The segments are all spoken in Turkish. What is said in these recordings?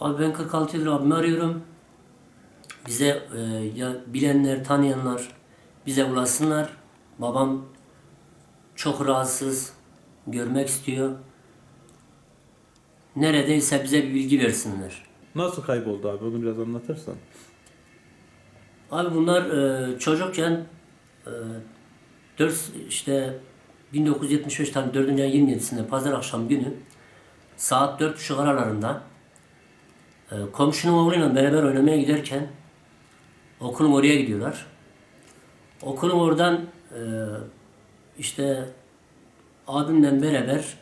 Abi ben 46 yıldır abimi arıyorum. Bize e, ya bilenler, tanıyanlar bize ulaşsınlar. Babam çok rahatsız, görmek istiyor. Neredeyse bize bir bilgi versinler. Nasıl kayboldu abi? Onu biraz anlatırsan. Abi bunlar e, çocukken e, 4 işte 1975 tarih 4. ayın 27'sinde pazar akşam günü saat 4.30 aralarında e, komşunun oğluyla beraber oynamaya giderken okulun oraya gidiyorlar. Okulun oradan e, işte abimle beraber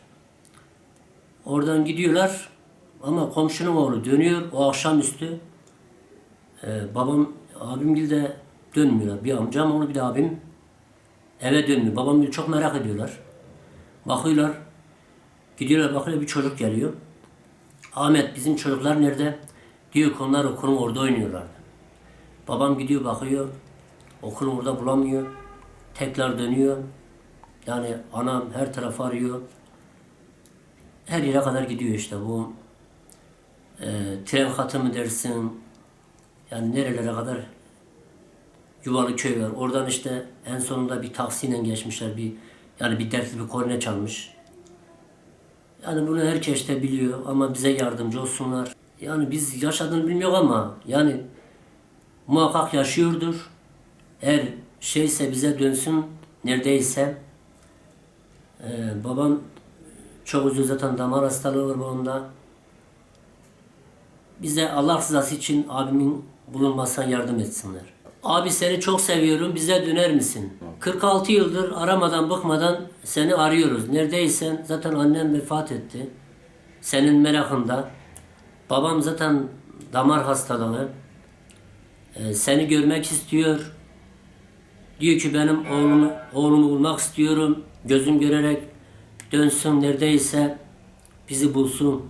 oradan gidiyorlar ama komşunun oğlu dönüyor o akşamüstü ee, babam, abim de dönmüyorlar. Bir amcam onu bir de abim eve dönmüyor. Babam çok merak ediyorlar. Bakıyorlar. Gidiyorlar bakıyorlar bir çocuk geliyor. Ahmet bizim çocuklar nerede? Diyor ki onlar okulun orada oynuyorlardı. Babam gidiyor bakıyor. Okulun orada bulamıyor. Tekrar dönüyor. Yani anam her tarafı arıyor. Her yere kadar gidiyor işte bu. E, tren hatı mı dersin, yani nerelere kadar Yuvalı köy var. Oradan işte en sonunda bir taksiyle geçmişler. Bir yani bir dertli bir korne çalmış. Yani bunu herkes de biliyor ama bize yardımcı olsunlar. Yani biz yaşadığını bilmiyor ama yani muhakkak yaşıyordur. Eğer şeyse bize dönsün neredeyse. Ee, babam çok uzun zaten damar hastalığı var babamda bize Allah rızası için abimin bulunmasına yardım etsinler. Abi seni çok seviyorum, bize döner misin? 46 yıldır aramadan bıkmadan seni arıyoruz. Neredeysen zaten annem vefat etti. Senin merakında. Babam zaten damar hastalığı. Ee, seni görmek istiyor. Diyor ki benim oğlumu, oğlumu bulmak istiyorum. Gözüm görerek dönsün neredeyse bizi bulsun.